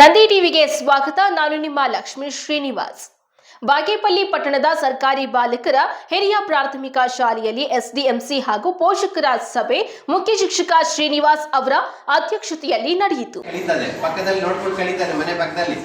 ನಂದಿ ಟಿವಿಗೆ ಸ್ವಾಗತ. ನಾನು ನಿಮ್ಮ ಲಕ್ಷ್ಮೀ ಶ್ರೀನಿವಾಸ್. ಬಾಗೇಪಲ್ಲಿ ಪಟ್ಟಣದ ಸರ್ಕಾರಿ ಬಾಲಕರ ಹಿರಿಯ ಪ್ರಾಥಮಿಕ ಶಾಲೆಯಲ್ಲಿ ಎಸ್ಡಿಎಂಸಿ ಹಾಗೂ ಪೋಷಕರ ಸಭೆ ಮುಖ್ಯ ಶಿಕ್ಷಕ ಶ್ರೀನಿವಾಸ್ ಅವರ ಅಧ್ಯಕ್ಷತೆಯಲ್ಲಿ ನಡೆಯಿತು. ಕಲಿತಾನೆ ಪಕ್ಕದಲ್ಲಿ ನೋಡ್ಕೊಂಡು ಕಲಿತಾನೆ ಮನೆ ಪಕ್ಕದಲ್ಲಿ.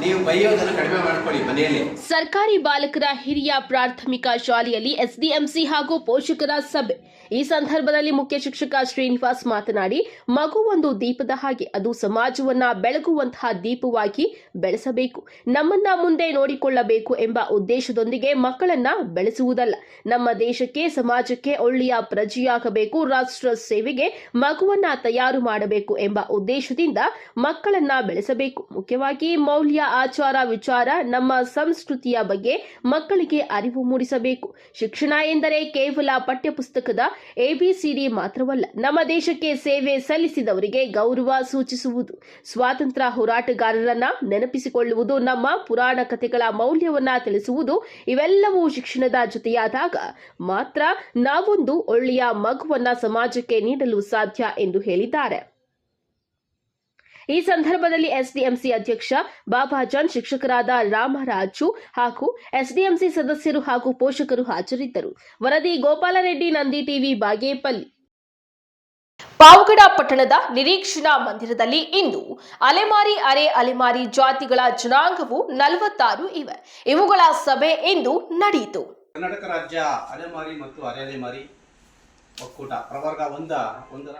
ನೀವು ಬೈಯೋದನ್ನು ಕಡಿಮೆ ಮಾಡ್ಕೊಳ್ಳಿ ಮನೆಯಲ್ಲಿ. ಸರ್ಕಾರಿ ಬಾಲಕರ ಹಿರಿಯ ಪ್ರಾಥಮಿಕ ಶಾಲೆಯಲ್ಲಿ ಎಸ್ಡಿಎಂಸಿ ಹಾಗೂ ಪೋಷಕರ ಸಭೆ. ಈ ಸಂದರ್ಭದಲ್ಲಿ ಮುಖ್ಯ ಶಿಕ್ಷಕ ಶ್ರೀನಿವಾಸ್ ಮಾತನಾಡಿ ಮಗು ಒಂದು ದೀಪದ ಹಾಗೆ ಅದು ಸಮಾಜವನ್ನ ಬೆಳಗುವಂತಹ ದೀಪವಾಗಿ ಬೆಳೆಸಬೇಕು. ನಮ್ಮನ್ನ ಮುಂದೆ ನೋಡಿಕೊಳ್ಳಬೇಕು ಎಂಬ ಉದ್ದೇಶದೊಂದಿಗೆ ಮಕ್ಕಳನ್ನ ಬೆಳೆಸುವುದಲ್ಲ. ನಮ್ಮ ದೇಶಕ್ಕೆ, ಸಮಾಜಕ್ಕೆ ಒಳ್ಳೆಯ ಪ್ರಜೆಯಾಗಬೇಕು, ರಾಷ್ಟ್ರ ಸೇವೆಗೆ ಮಗುವನ್ನ ತಯಾರು ಮಾಡಬೇಕು ಎಂಬ ಉದ್ದೇಶದಿಂದ ಮಕ್ಕಳನ್ನ ಬೆಳೆಸಬೇಕು. ಮುಖ್ಯವಾಗಿ ಮೌಲ್ಯ, ಆಚಾರ, ವಿಚಾರ, ನಮ್ಮ ಸಂಸ್ಕೃತಿಯ ಬಗ್ಗೆ ಮಕ್ಕಳಿಗೆ ಅರಿವು ಮೂಡಿಸಬೇಕು. ಶಿಕ್ಷಣ ಎಂದರೆ ಕೇವಲ ಪಠ್ಯಪುಸ್ತಕದ ಎಬಿಸಿಡಿ ಮಾತ್ರವಲ್ಲ, ನಮ್ಮ ದೇಶಕ್ಕೆ ಸೇವೆ ಸಲ್ಲಿಸಿದವರಿಗೆ ಗೌರವ ಸೂಚಿಸುವುದು. ಸ್ವಾತಂತ್ರ್ಯ ಹೋರಾಟಗಾರರನ್ನ ನೆನಪಿಸಿಕೊಳ್ಳುವುದು ನಮ್ಮ ಪುರಾಣ ಕಥೆಗಳ ಮೌಲ್ಯವನ್ನ ತಿಳಿಸುವುದು ಇವೆಲ್ಲವೂ ಶಿಕ್ಷಣದ ಜೊತೆಯಾದಾಗ ಮಾತ್ರ ನಾವೊಂದು ಒಳ್ಳೆಯ ಮಗುವನ್ನ ಸಮಾಜಕ್ಕೆ ನೀಡಲು ಸಾಧ್ಯ ಎಂದು ಹೇಳಿದ್ದಾರೆ. ಈ ಸಂದರ್ಭದಲ್ಲಿ ಎಸ್ಡಿಎಂಸಿ ಅಧ್ಯಕ್ಷ ಬಾಬಾಜಾನ್ ಶಿಕ್ಷಕರಾದ ರಾಮರಾಜು ಹಾಗೂ ಎಸ್ಡಿಎಂಸಿ ಸದಸ್ಯರು ಹಾಗೂ ಪೋಷಕರು ಹಾಜರಿದ್ದರು. ವರದಿ ಗೋಪಾಲರೆಡ್ಡಿ ನಂದಿ ಟಿವಿ ಬಾಗೇಪಲ್ಲಿ. ಪಾವಗಡ ಪಟ್ಟಣದ ನಿರೀಕ್ಷಣಾ ಮಂದಿರದಲ್ಲಿ ಇಂದು ಅಲೆಮಾರಿ ಅರೆ ಅಲೆಮಾರಿ ಜಾತಿಗಳ ಜನಾಂಗವು ನಲವತ್ತಾರು ಇವೆ. ಇವುಗಳ ಸಭೆ ಇಂದು ನಡೆಯಿತು. ಕರ್ನಾಟಕ ರಾಜ್ಯ ಅಲೆಮಾರಿ ಮತ್ತು ಒಂದ ಒಂದರ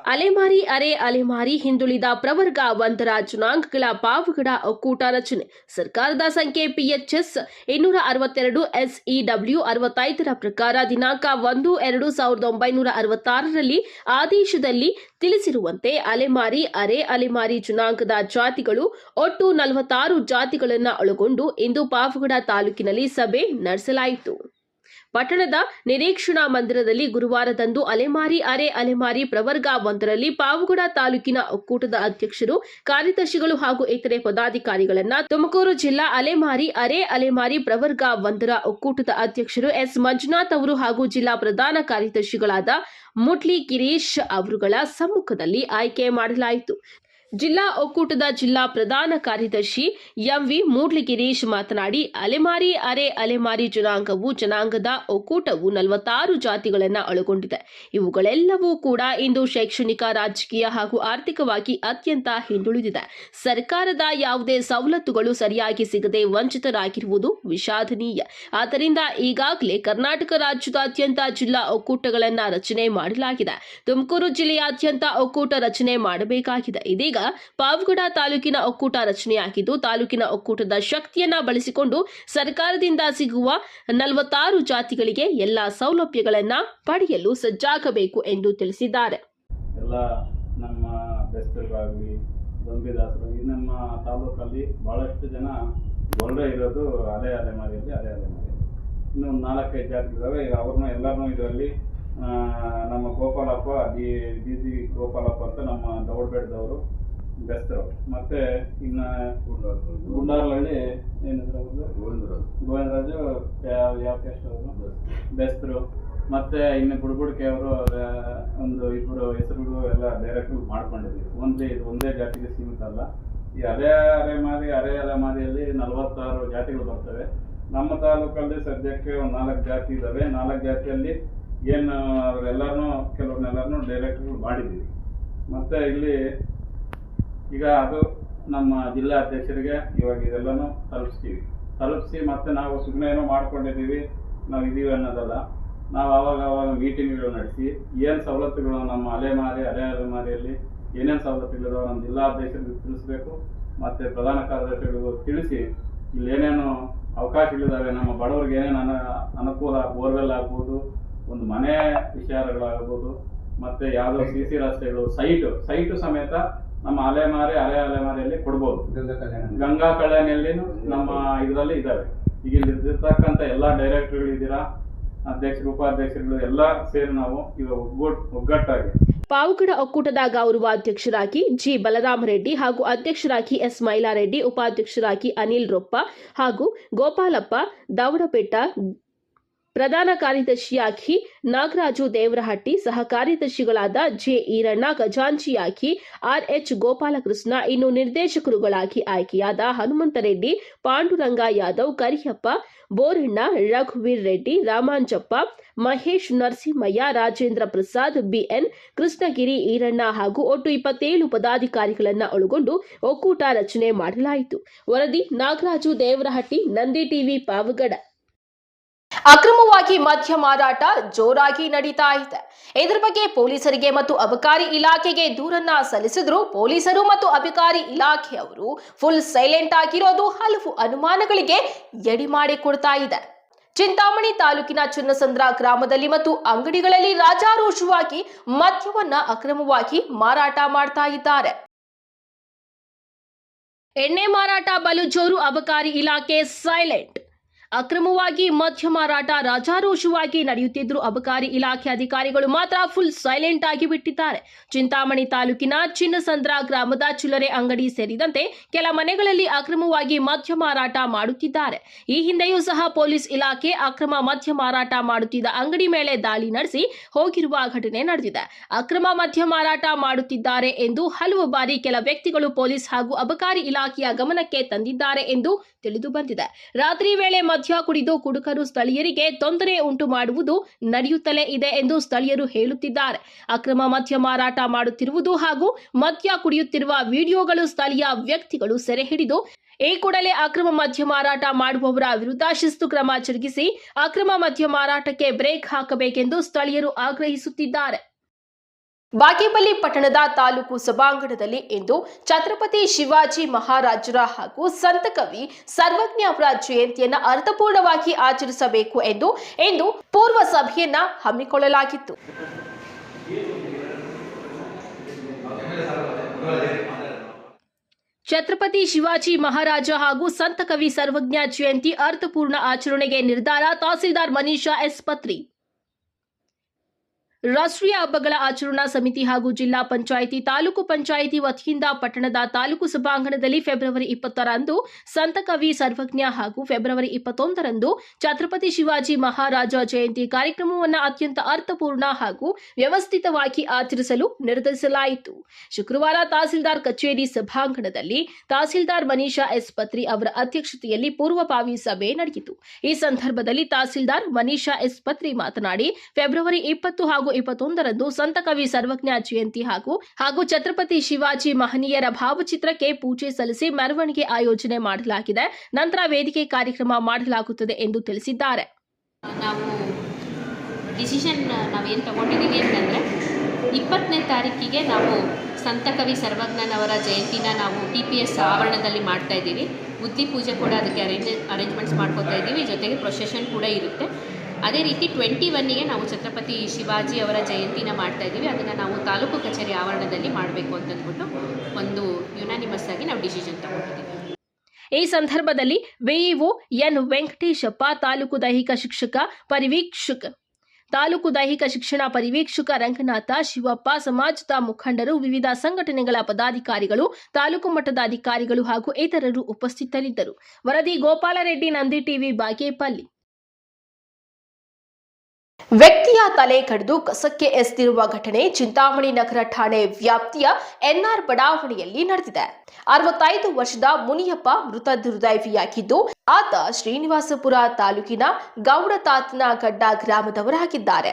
ಅಲೆಮಾರಿ ಅರೆ ಅಲೆಮಾರಿ ಹಿಂದುಳಿದ ಪ್ರವರ್ಗ ಒಂದರ ಜನಾಂಗಗಳ ಪಾವಗಡ ಒಕ್ಕೂಟ ರಚನೆ. ಸರ್ಕಾರದ ಸಂಖ್ಯೆ ಪಿಎಚ್ಎಸ್ ಇನ್ನೂರ ಅರವತ್ತೆರಡು ಎಸ್ಇಡಬ್ಲ್ಯೂ ಅರವತ್ತೈದರ ಪ್ರಕಾರ ದಿನಾಂಕ ಒಂದು ಎರಡು ಸಾವಿರದ ಒಂಬೈನೂರ ಅರವತ್ತಾರರಲ್ಲಿ ಆದೇಶದಲ್ಲಿ ತಿಳಿಸಿರುವಂತೆ ಅಲೆಮಾರಿ ಅರೆ ಅಲೆಮಾರಿ ಜನಾಂಗದ ಜಾತಿಗಳು ಒಟ್ಟು ನಲವತ್ತಾರು ಜಾತಿಗಳನ್ನು ಒಳಗೊಂಡು ಇಂದು ಪಾವಗಡ ತಾಲೂಕಿನಲ್ಲಿ ಸಭೆ ನಡೆಸಲಾಯಿತು. ಪಟ್ಟಣದ ನಿರೀಕ್ಷಣಾ ಮಂದಿರದಲ್ಲಿ ಗುರುವಾರದಂದು ಅಲೆಮಾರಿ ಅರೆ ಅಲೆಮಾರಿ ಪ್ರವರ್ಗ ಒಂದರಲ್ಲಿ ಪಾವಗಡ ತಾಲೂಕಿನ ಒಕ್ಕೂಟದ ಅಧ್ಯಕ್ಷರು, ಕಾರ್ಯದರ್ಶಿಗಳು ಹಾಗೂ ಇತರೆ ಪದಾಧಿಕಾರಿಗಳನ್ನ ತುಮಕೂರು ಜಿಲ್ಲಾ ಅಲೆಮಾರಿ ಅರೆ ಅಲೆಮಾರಿ ಪ್ರವರ್ಗ ಒಂದರ ಒಕ್ಕೂಟದ ಅಧ್ಯಕ್ಷರು ಎಸ್. ಮಂಜುನಾಥ್ ಅವರು ಹಾಗೂ ಜಿಲ್ಲಾ ಪ್ರಧಾನ ಕಾರ್ಯದರ್ಶಿಗಳಾದ ಮುಟ್ಲಿ ಗಿರೀಶ್ ಅವರುಗಳ ಸಮ್ಮುಖದಲ್ಲಿ ಆಯ್ಕೆ ಮಾಡಲಾಯಿತು. ಜಿಲ್ಲಾ ಒಕ್ಕೂಟದ ಜಿಲ್ಲಾ ಪ್ರಧಾನ ಕಾರ್ಯದರ್ಶಿ ಎಂವಿ ಮೂಡ್ಲಿಗಿರೀಶ್ ಮಾತನಾಡಿ, ಅಲೆಮಾರಿ ಅರೆ ಅಲೆಮಾರಿ ಜನಾಂಗವು ಜನಾಂಗದ ಒಕ್ಕೂಟವು ನಲವತ್ತಾರು ಜಾತಿಗಳನ್ನು ಒಳಗೊಂಡಿದೆ. ಇವುಗಳೆಲ್ಲವೂ ಕೂಡ ಇಂದು ಶೈಕ್ಷಣಿಕ, ರಾಜಕೀಯ ಹಾಗೂ ಆರ್ಥಿಕವಾಗಿ ಅತ್ಯಂತ ಹಿಂದುಳಿದಿದೆ. ಸರ್ಕಾರದ ಯಾವುದೇ ಸವಲತ್ತುಗಳು ಸರಿಯಾಗಿ ಸಿಗದೆ ವಂಚಿತರಾಗಿರುವುದು ವಿಷಾದನೀಯ. ಆದ್ದರಿಂದ ಈಗಾಗಲೇ ಕರ್ನಾಟಕ ರಾಜ್ಯದಾದ್ಯಂತ ಜಿಲ್ಲಾ ಒಕ್ಕೂಟಗಳನ್ನು ರಚನೆ ಮಾಡಲಾಗಿದೆ. ತುಮಕೂರು ಜಿಲ್ಲೆಯಾದ್ಯಂತ ಒಕ್ಕೂಟ ರಚನೆ ಮಾಡಬೇಕಾಗಿದೆ. ಇದೀಗ ಪಾವಗಡ ತಾಲೂಕಿನ ಒಕ್ಕೂಟ ರಚನೆಯಾಗಿದ್ದು, ತಾಲೂಕಿನ ಒಕ್ಕೂಟದ ಶಕ್ತಿಯನ್ನ ಬಳಸಿಕೊಂಡು ಸರ್ಕಾರದಿಂದ ಸಿಗುವ ನಲವತ್ತಾರು ಜಾತಿಗಳಿಗೆ ಎಲ್ಲಾ ಸೌಲಭ್ಯಗಳನ್ನ ಪಡೆಯಲು ಸಜ್ಜಾಗಬೇಕು ಎಂದು ತಿಳಿಸಿದ್ದಾರೆ. ಎಲ್ಲ ನಮ್ಮ ಬೆಸ್ತರಿಗಾಗಲಿ ಗಂಭೀರದಾಸರು ಈ ನಮ್ಮ ತಾಲೂಕಲ್ಲಿ ಬಹಳಷ್ಟು ಜನ ಗೊರಡೆ ಇರೋದು ಅಲೆ ಅಲೆಮಾರಿಯಲ್ಲಿ ಅಲೆ ಅಲೆಮಾರಿ ಇನ್ನು ನಾಲ್ಕೈದು ಈಗ ಅವ್ರನ್ನ ಎಲ್ಲರನ್ನೂ ಇದರಲ್ಲಿ ನಮ್ಮ Gopalappa, D D C Gopalappa ಅಂತ ನಮ್ಮ ದೌಡ್ಬೇಡ್ದವರು ಬೆಸ್ತರು. ಮತ್ತೆ ಇನ್ನ ಗುಂಡಾರ್ಲಹಳ್ಳಿ ಏನಿದ್ರು ಅವ್ರದ್ದು? ಗೋವಿಂದರಾಜು. ಯಾವ ಕ್ಯಾಸ್ಟ್ ಅವರು? ಬೆಸ್ತರು. ಮತ್ತೆ ಇನ್ನು ಬುಡ್ಬುಡ್ಕೆ ಅವರು ಒಂದು ಇಬ್ಬರು ಹೆಸರುಗಳು ಎಲ್ಲ ಡೈರೆಕ್ಟ್ ಮಾಡ್ಕೊಂಡಿದ್ವಿ. ಒಂದೇ ಇದು ಒಂದೇ ಜಾತಿಗೆ ಸೀಮಿತ ಅಲ್ಲ. ಈ ಅರೆ ಅರೆಮಾರಿ ಅರೆ ಅಲೆಮಾರಿಯಲ್ಲಿ ನಲವತ್ತಾರು ಜಾತಿಗಳು ಬರ್ತವೆ. ನಮ್ಮ ತಾಲೂಕಲ್ಲಿ ಸದ್ಯಕ್ಕೆ ಒಂದು ನಾಲ್ಕು ಜಾತಿ ಇದ್ದಾವೆ ನಾಲ್ಕು ಜಾತಿಯಲ್ಲಿ ಏನು ಅವರೆಲ್ಲರನ್ನೂ ಕೆಲವ್ರನ್ನೆಲ್ಲರನ್ನೂ ಡೈರೆಕ್ಟ್ಗಳು ಮಾಡಿದ್ದೀವಿ. ಮತ್ತೆ ಇಲ್ಲಿ ಈಗ ಅದು ನಮ್ಮ ಜಿಲ್ಲಾ ಅಧ್ಯಕ್ಷರಿಗೆ ಇವಾಗ ಇದೆಲ್ಲನೂ ತಲುಪಿಸ್ತೀವಿ. ತಲುಪಿಸಿ ಮತ್ತೆ ನಾವು ಸುಮ್ಮನೆ ಏನೋ ಮಾಡ್ಕೊಂಡಿದ್ದೀವಿ. ನಾವು ಇದೀವಿ ಅನ್ನೋದಲ್ಲ. ನಾವು ಆವಾಗ ಆವಾಗ ಮೀಟಿಂಗ್ಗಳು ನಡೆಸಿ ಏನು ಸವಲತ್ತುಗಳು ನಮ್ಮ ಅಲೆಮಾರಿ ಅಲೆ ಅಲೆಮಾರಿಯಲ್ಲಿ ಏನೇನು ಸವಲತ್ತುಗಳಿದಾವೆ ನಮ್ಮ ಜಿಲ್ಲಾ ಅಧ್ಯಕ್ಷರಿಗೆ ತಿಳಿಸ್ಬೇಕು. ಮತ್ತು ಪ್ರಧಾನ ಕಾರ್ಯದರ್ಶಿಗಳಿಗೂ ತಿಳಿಸಿ ಇಲ್ಲಿ ಏನೇನು ಅವಕಾಶಗಳಿದ್ದಾವೆ ನಮ್ಮ ಬಡವರಿಗೆ ಏನೇನು ಅನ, ಅನುಕೂಲ ಬೋರ್ವೆಲ್ ಆಗ್ಬೋದು, ಒಂದು ಮನೆ ವಿಚಾರಗಳಾಗ್ಬೋದು, ಮತ್ತೆ ಯಾವುದೋ ಸಿ ಸಿ ರಸ್ತೆಗಳು, ಸೈಟು ಸೈಟು ಸಮೇತ ನಮ್ಮ ಅಲೆಮಾರಿ ಅಲೆ ಅಲೆಮಾರಿಯಲ್ಲಿ ಕೊಡ್ಬೋದು. ಗಂಗಾ ಕಲ್ಯಾಣಿಯಲ್ಲಿನೂ ನಮ್ಮ ಇದರಲ್ಲಿ ಇದ್ದಾವೆ. ಈಗ ಇಲ್ಲಿ ಇರ್ತಕ್ಕಂಥ ಎಲ್ಲ ಡೈರೆಕ್ಟರ್ಗಳು ಇದ್ದೀರಾ ಅಧ್ಯಕ್ಷರು ಉಪಾಧ್ಯಕ್ಷರುಗಳು ಎಲ್ಲ ಸೇರಿ ನಾವು ಈಗ ಒಗ್ಗೂಟ್ ಒಗ್ಗಟ್ಟಾಗಿ. ಪಾವಗಡ ಒಕ್ಕೂಟದ ಗೌರವಾಧ್ಯಕ್ಷರಾಗಿ ಜಿ. ಬಲರಾಮರೆಡ್ಡಿ ಹಾಗೂ ಅಧ್ಯಕ್ಷರಾಗಿ ಎಸ್. ಮೈಲಾರೆಡ್ಡಿ ಉಪಾಧ್ಯಕ್ಷರಾಗಿ ಅನಿಲ್ ರೊಪ್ಪ ಹಾಗೂ ಗೋಪಾಲಪ್ಪ ದಾವಡಪೇಟ ಪ್ರಧಾನ ಕಾರ್ಯದರ್ಶಿಯಾಗಿ ನಾಗರಾಜು ದೇವರಹಟ್ಟಿ, ಸಹ ಕಾರ್ಯದರ್ಶಿಗಳಾದ ಜೆ ಈರಣ್ಣ ಖಜಾಂಚಿಯಾಗಿ ಆರ್ಎಚ್ ಗೋಪಾಲಕೃಷ್ಣ, ಇನ್ನು ನಿರ್ದೇಶಕರುಗಳಾಗಿ ಆಯ್ಕೆಯಾದ ಹನುಮಂತರೆಡ್ಡಿ, ಪಾಂಡುರಂಗ ಯಾದವ್, ಕರಿಯಪ್ಪ, ಬೋರಣ್ಣ, ರಘುವೀರ್ ರೆಡ್ಡಿ, ರಾಮಾಂಜಪ್ಪ, ಮಹೇಶ್ ನರಸಿಂಹಯ್ಯ, ರಾಜೇಂದ್ರ ಪ್ರಸಾದ್, ಬಿಎನ್ ಕೃಷ್ಣಗಿರಿ ಈರಣ್ಣ ಹಾಗೂ ಒಟ್ಟು ಇಪ್ಪತ್ತೇಳು ಪದಾಧಿಕಾರಿಗಳನ್ನು ಒಳಗೊಂಡು ಒಕ್ಕೂಟ ರಚನೆ ಮಾಡಲಾಯಿತು. ವರದಿ ನಾಗರಾಜು ದೇವರಹಟ್ಟಿ, ನಂದಿ ಟಿವಿ, ಪಾವಗಡ. ಅಕ್ರಮವಾಗಿ ಮದ್ಯ ಮಾರಾಟ ಜೋರಾಗಿ ನಡೀತಾ ಇದೆ. ಇದರ ಬಗ್ಗೆ ಪೊಲೀಸರಿಗೆ ಮತ್ತು ಅಬಕಾರಿ ಇಲಾಖೆಗೆ ದೂರನ್ನ ಸಲ್ಲಿಸಿದ್ರು ಪೊಲೀಸರು ಮತ್ತು ಅಬಕಾರಿ ಇಲಾಖೆಯವರು ಫುಲ್ ಸೈಲೆಂಟ್ ಆಗಿರೋದು ಹಲವು ಅನುಮಾನಗಳಿಗೆ ಎಡಿ ಮಾಡಿಕೊಡ್ತಾ ಇದೆ. ಚಿಂತಾಮಣಿ ತಾಲೂಕಿನ ಚಿನ್ನಸಂದ್ರ ಗ್ರಾಮದಲ್ಲಿ ಮತ್ತು ಅಂಗಡಿಗಳಲ್ಲಿ ರಾಜಾರೋಷವಾಗಿ ಮದ್ಯವನ್ನ ಅಕ್ರಮವಾಗಿ ಮಾರಾಟ ಮಾಡ್ತಾ ಇದ್ದಾರೆ. ಎಣ್ಣೆ ಮಾರಾಟ ಬಲು ಜೋರು ಅಬಕಾರಿ ಇಲಾಖೆ ಸೈಲೆಂಟ್. ಅಕ್ರಮವಾಗಿ ಮದ್ಯ ಮಾರಾಟ ರಾಜಾರೋಷವಾಗಿ ನಡೆಯುತ್ತಿದ್ದರೂ ಅಬಕಾರಿ ಇಲಾಖೆ ಅಧಿಕಾರಿಗಳು ಮಾತ್ರ ಫುಲ್ ಸೈಲೆಂಟ್ ಆಗಿ ಬಿಟ್ಟಿದ್ದಾರೆ. ಚಿಂತಾಮಣಿ ತಾಲೂಕಿನ ಚಿನ್ನಸಂದ್ರ ಗ್ರಾಮದ ಚಿಲ್ಲರೆ ಅಂಗಡಿ ಸೇರಿದಂತೆ ಕೆಲ ಮನೆಗಳಲ್ಲಿ ಅಕ್ರಮವಾಗಿ ಮದ್ಯ ಮಾರಾಟ ಮಾಡುತ್ತಿದ್ದಾರೆ. ಈ ಹಿಂದೆಯೂ ಸಹ ಪೊಲೀಸ್ ಇಲಾಖೆ ಅಕ್ರಮ ಮದ್ಯ ಮಾರಾಟ ಮಾಡುತ್ತಿದ್ದ ಅಂಗಡಿ ಮೇಲೆ ದಾಳಿ ನಡೆಸಿ ಹೋಗಿರುವ ಘಟನೆ ನಡೆದಿದೆ. ಅಕ್ರಮ ಮದ್ಯ ಮಾರಾಟ ಮಾಡುತ್ತಿದ್ದಾರೆ ಎಂದು ಹಲವು ಬಾರಿ ಕೆಲ ವ್ಯಕ್ತಿಗಳು ಪೊಲೀಸ್ ಹಾಗೂ ಅಬಕಾರಿ ಇಲಾಖೆಯ ಗಮನಕ್ಕೆ ತಂದಿದ್ದಾರೆ ಎಂದು ತಿಳಿದು ಬಂದಿದೆ. ರಾತ್ರಿ ವೇಳೆ ಮದ್ಯ ಕುಡಿದು ಕುಡುಕರು ಸ್ಥಳೀಯರಿಗೆ ತೊಂದರೆ ಉಂಟು ಮಾಡುವುದು ನಡೆಯುತ್ತಲೇ ಇದೆ ಎಂದು ಸ್ಥಳೀಯರು ಹೇಳುತ್ತಿದ್ದಾರೆ. ಅಕ್ರಮ ಮದ್ಯ ಮಾರಾಟ ಮಾಡುತ್ತಿರುವುದು ಹಾಗೂ ಮದ್ಯ ಕುಡಿಯುತ್ತಿರುವ ವಿಡಿಯೋಗಳು ಸ್ಥಳೀಯ ವ್ಯಕ್ತಿಗಳು ಸೆರೆ ಹಿಡಿದು ಈ ಕೂಡಲೇ ಅಕ್ರಮ ಮದ್ಯ ಮಾರಾಟ ಮಾಡುವವರ ವಿರುದ್ಧ ಶಿಸ್ತು ಕ್ರಮ ಜರುಗಿಸಿ ಅಕ್ರಮ ಮದ್ಯ ಮಾರಾಟಕ್ಕೆ ಬ್ರೇಕ್ ಹಾಕಬೇಕೆಂದು ಸ್ಥಳೀಯರು ಆಗ್ರಹಿಸುತ್ತಿದ್ದಾರೆ. ಬಾಗೇಪಲ್ಲಿ ಪಟ್ಟಣದ ತಾಲೂಕು ಸಭಾಂಗಣದಲ್ಲಿ ಇಂದು ಛತ್ರಪತಿ ಶಿವಾಜಿ ಮಹಾರಾಜರ ಹಾಗೂ ಸಂತಕವಿ ಸರ್ವಜ್ಞ ಅವರ ಜಯಂತಿಯನ್ನು ಅರ್ಥಪೂರ್ಣವಾಗಿ ಆಚರಿಸಬೇಕು ಎಂದು ಇಂದು ಪೂರ್ವ ಸಭೆಯನ್ನ ಹಮ್ಮಿಕೊಳ್ಳಲಾಗಿತ್ತು. ಛತ್ರಪತಿ ಶಿವಾಜಿ ಮಹಾರಾಜ ಹಾಗೂ ಸಂತ ಕವಿ ಸರ್ವಜ್ಞ ಜಯಂತಿ ಅರ್ಥಪೂರ್ಣ ಆಚರಣೆಗೆ ನಿರ್ಧಾರ ತಹಸೀಲ್ದಾರ್ ಮನೀಷಾ ಎಸ್ ಪತ್ರಿ. ರಾಷ್ಟ್ರೀಯ ಹಬ್ಬಗಳ ಆಚರಣಾ ಸಮಿತಿ ಹಾಗೂ ಜಿಲ್ಲಾ ಪಂಚಾಯಿತಿ, ತಾಲೂಕು ಪಂಚಾಯಿತಿ ವತಿಯಿಂದ ಪಟ್ಟಣದ ತಾಲೂಕು ಸಭಾಂಗಣದಲ್ಲಿ ಫೆಬ್ರವರಿ ಇಪ್ಪತ್ತರಂದು ಸಂತಕವಿ ಸರ್ವಜ್ಞ ಹಾಗೂ ಫೆಬ್ರವರಿ ಇಪ್ಪತ್ತೊಂದರಂದು ಛತ್ರಪತಿ ಶಿವಾಜಿ ಮಹಾರಾಜ ಜಯಂತಿ ಕಾರ್ಯಕ್ರಮವನ್ನು ಅತ್ಯಂತ ಅರ್ಥಪೂರ್ಣ ಹಾಗೂ ವ್ಯವಸ್ಥಿತವಾಗಿ ಆಚರಿಸಲು ನಿರ್ಧರಿಸಲಾಯಿತು. ಶುಕ್ರವಾರ ತಹಸೀಲ್ದಾರ್ ಕಚೇರಿ ಸಭಾಂಗಣದಲ್ಲಿ ತಹಸೀಲ್ದಾರ್ ಮನೀಷಾ ಎಸ್ ಪತ್ರಿ ಅವರ ಅಧ್ಯಕ್ಷತೆಯಲ್ಲಿ ಪೂರ್ವಭಾವಿ ಸಭೆ ನಡೆಯಿತು. ಈ ಸಂದರ್ಭದಲ್ಲಿ ತಹಸೀಲ್ದಾರ್ ಮನೀಷಾ ಎಸ್ ಪತ್ರಿ ಮಾತನಾಡಿ, ಫೆಬ್ರವರಿ ಇಪ್ಪತ್ತು ಹಾಗೂ ಇಪ್ಪತ್ತೊಂದರಂದು ಸಂತ ಕವಿ ಸರ್ವಜ್ಞ ಜಯಂತಿ ಹಾಗೂ ಹಾಗೂ ಛತ್ರಪತಿ ಶಿವಾಜಿ ಮಹನೀಯರ ಭಾವಚಿತ್ರಕ್ಕೆ ಪೂಜೆ ಸಲ್ಲಿಸಿ ಮೆರವಣಿಗೆ ಆಯೋಜನೆ ಮಾಡಲಾಗಿದೆ. ನಂತರ ವೇದಿಕೆ ಕಾರ್ಯಕ್ರಮ ಮಾಡಲಾಗುತ್ತದೆ ಎಂದು ತಿಳಿಸಿದ್ದಾರೆ. ನಾವು ಡಿಸಿಷನ್ ನಾವೇನು ತಗೊಂಡಿದ್ದೀವಿ ಅಂತಂದರೆ, ಇಪ್ಪತ್ತನೇ ತಾರೀಕಿಗೆ ನಾವು ಸಂತ ಕವಿ ಸರ್ವಜ್ಞನವರ ಜಯಂತಿನ ನಾವು ಟಿ ಪಿ ಎಸ್ ಆವರಣದಲ್ಲಿ ಮಾಡ್ತಾ ಇದ್ದೀವಿ. ಬುದ್ಧಿ ಪೂಜೆ ಕೂಡ ಅದಕ್ಕೆ ಅರೇಂಜ್ ಅರೇಂಜ್ಮೆಂಟ್ಸ್ ಮಾಡ್ಕೋತಾ ಇದ್ದೀವಿ. ಜೊತೆಗೆ ಪ್ರೊಸೆಷನ್ ಕೂಡ ಇರುತ್ತೆ. ಅದೇ ರೀತಿ ಟ್ವೆಂಟಿ ಒನ್ನಿಗೆ ನಾವು ಛತ್ರಪತಿ ಶಿವಾಜಿ ಅವರ ಜಯಂತಿನ ಮಾಡ್ತಾ ಇದ್ದೀವಿ. ಅದನ್ನು ನಾವು ತಾಲೂಕು ಕಚೇರಿ ಆವರಣದಲ್ಲಿ ಮಾಡಬೇಕು ಅಂತಂದ್ಬಿಟ್ಟು ಒಂದು ಯುನಾನಿಮಸ್ ಆಗಿ ನಾವು ಡಿಸಿಷನ್ ತಗೊಂಡಿದ್ದೀವಿ. ಈ ಸಂದರ್ಭದಲ್ಲಿ ವಿಇಒ ಎನ್ ವೆಂಕಟೇಶಪ್ಪ, ತಾಲೂಕು ದೈಹಿಕ ಶಿಕ್ಷಕ ಪರಿವೀಕ್ಷಕ, ತಾಲೂಕು ದೈಹಿಕ ಶಿಕ್ಷಣ ಪರಿವೀಕ್ಷಕ ರಂಗನಾಥ, ಶಿವಪ್ಪ, ಸಮಾಜದ ಮುಖಂಡರು, ವಿವಿಧ ಸಂಘಟನೆಗಳ ಪದಾಧಿಕಾರಿಗಳು, ತಾಲೂಕು ಮಟ್ಟದ ಅಧಿಕಾರಿಗಳು ಹಾಗೂ ಇತರರು ಉಪಸ್ಥಿತರಿದ್ದರು. ವರದಿ ಗೋಪಾಲರೆಡ್ಡಿ ನಂದಿ ಟಿವಿ, ಬಾಗೇಪಲ್ಲಿ. ವ್ಯಕ್ತಿಯ ತಲೆ ಕಡಿದು ಕಸಕ್ಕೆ ಎಸೆದಿರುವ ಘಟನೆ ಚಿಂತಾಮಣಿ ನಗರ ಠಾಣೆ ವ್ಯಾಪ್ತಿಯ ಎನ್ಆರ್ ಬಡಾವಣೆಯಲ್ಲಿ ನಡೆದಿದೆ. ಅರವತ್ತೈದು ವರ್ಷದ ಮುನಿಯಪ್ಪ ಮೃತ ದುರ್ದೈವಿಯಾಗಿದ್ದು ಆತ ಶ್ರೀನಿವಾಸಪುರ ತಾಲೂಕಿನ ಗೌಡತಾತನ ಗಡ್ಡ ಗ್ರಾಮದವರಾಗಿದ್ದಾರೆ.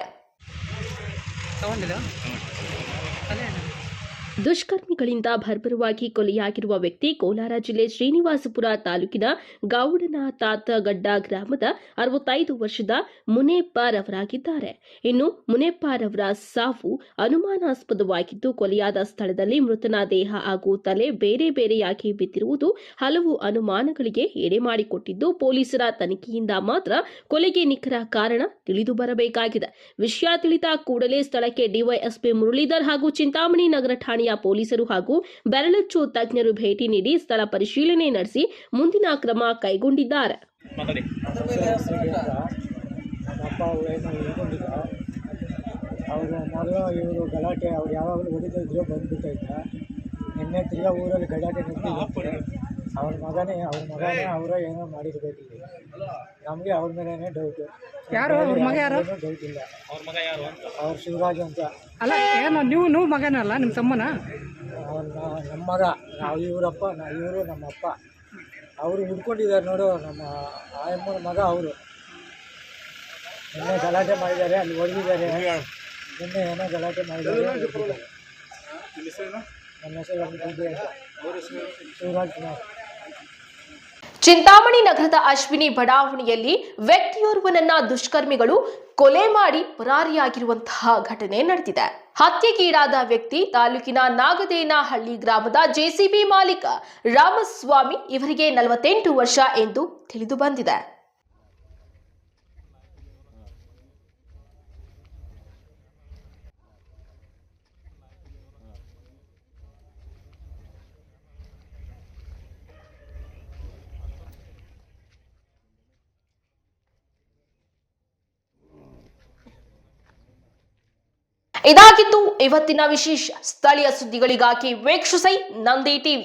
ದುಷ್ಕರ್ಮಿಗಳಿಂದ ಭರ್ಭರವಾಗಿ ಕೊಲೆಯಾಗಿರುವ ವ್ಯಕ್ತಿ ಕೋಲಾರ ಜಿಲ್ಲೆ ಶ್ರೀನಿವಾಸಪುರ ತಾಲೂಕಿನ ಗೌಡನ ತಾತಗಡ್ಡ ಗ್ರಾಮದ ಅರವತ್ತೈದು ವರ್ಷದ ಮುನೇಪ್ಪರವರಾಗಿದ್ದಾರೆ. ಇನ್ನು ಮುನೇಪ್ಪರವರ ಸಾವು ಅನುಮಾನಾಸ್ಪದವಾಗಿದ್ದು, ಕೊಲೆಯಾದ ಸ್ಥಳದಲ್ಲಿ ಮೃತನ ದೇಹ ಹಾಗೂ ತಲೆ ಬೇರೆ ಬೇರೆಯಾಗಿ ಬಿದ್ದಿರುವುದು ಹಲವು ಅನುಮಾನಗಳಿಗೆ ಎಡೆ ಮಾಡಿಕೊಟ್ಟಿದ್ದು, ಪೊಲೀಸರ ತನಿಖೆಯಿಂದ ಮಾತ್ರ ಕೊಲೆಗೆ ನಿಖರ ಕಾರಣ ತಿಳಿದು ಬರಬೇಕಾಗಿದೆ. ವಿಷಯ ತಿಳಿದ ಕೂಡಲೇ ಸ್ಥಳಕ್ಕೆ ಡಿವೈಎಸ್ಪಿ ಮುರಳೀಧರ್ ಹಾಗೂ ಚಿಂತಾಮಣಿ ನಗರ ಠಾಣೆಯ ಪೊಲೀಸರು ಹಾಗೂ ಬೆರಳಚ್ಚು ತಜ್ಞರು ಭೇಟಿ ನೀಡಿ ಸ್ಥಳ ಪರಿಶೀಲನೆ ನಡೆಸಿ ಮುಂದಿನ ಕ್ರಮ ಕೈಗೊಂಡಿದ್ದಾರೆ. ಅವರು ಮೊದಲು ಇವರು ಗಲಾಟೆ ಅವ್ರು ಯಾವಾಗಲೂ ಹೊಡಿತಾ ಇದ್ರು ಬಂದ್ಬಿಟ್ಟೈತೆ. ನಿನ್ನೆ ತಿರ್ಗಾ ಊರಲ್ಲಿ ಗಲಾಟೆ ನಡೆದಿದೆ. ಅವ್ರ ಮಗನೇ ಅವ್ರ ಮಗನೇ ಅವರ ಏನೋ ಮಾಡಿರ್ಬೇಕು ಇಲ್ಲಿ ನಮಗೆ ಅವ್ರ ಮೇಲೇ ಡೌಟು ಯಾರು? ಅವ್ರ ಮಗ ಯಾರು? ಡೌಟ್ ಇಲ್ಲ. ಅವ್ರ ಶಿವರಾಜ್ ಅಂತ. ಅಲ್ಲ ಏನು ನೀವು ನೀವು ಮಗನಲ್ಲ ನಿಮ್ಮ ತಮ್ಮನ? ಅವ್ರ ನಮ್ಮ ಮಗ. ನಾವು ಇವರಪ್ಪ ನಾ ಇವರು ನಮ್ಮಪ್ಪ. ಅವರು ಹುಡ್ಕೊಂಡಿದ್ದಾರೆ ನೋಡು ನಮ್ಮ ಆಯಮ್ಮನ ಮಗ ಅವರು. ನಿನ್ನೆ ಗಲಾಟೆ ಮಾಡಿದ್ದಾರೆ ಅಲ್ಲಿ ಹೊಡೆದಿದ್ದಾರೆ. ನಿನ್ನೆ ಏನೋ ಗಲಾಟೆ ಮಾಡಿದ್ದಾರೆ. ನಮ್ಮ ನನ್ನ ಹೆಸರು ಶಿವರಾಜ್ ಕುಮಾರ್. ಚಿಂತಾಮಣಿ ನಗರದ ಅಶ್ವಿನಿ ಬಡಾವಣೆಯಲ್ಲಿ ವ್ಯಕ್ತಿಯೋರ್ವನನ್ನ ದುಷ್ಕರ್ಮಿಗಳು ಕೊಲೆ ಮಾಡಿ ಪರಾರಿಯಾಗಿರುವಂತಹ ಘಟನೆ ನಡೆದಿದೆ. ಹತ್ಯೆಗೀಡಾದ ವ್ಯಕ್ತಿ ತಾಲೂಕಿನ ನಾಗದೇನಹಳ್ಳಿ ಗ್ರಾಮದ ಜೆಸಿಬಿ ಮಾಲೀಕ ರಾಮಸ್ವಾಮಿ ಇವರಿಗೆ ನಲವತ್ತೆಂಟು ವರ್ಷ ಎಂದು ತಿಳಿದು ಬಂದಿದೆ. ಇದಾಗಿತ್ತು ಇವತ್ತಿನ ವಿಶೇಷ ಸ್ಥಳೀಯ ಸುದ್ದಿಗಳಿಗಾಗಿ ವೀಕ್ಷಿಸಿ ನಂದಿ ಟಿವಿ.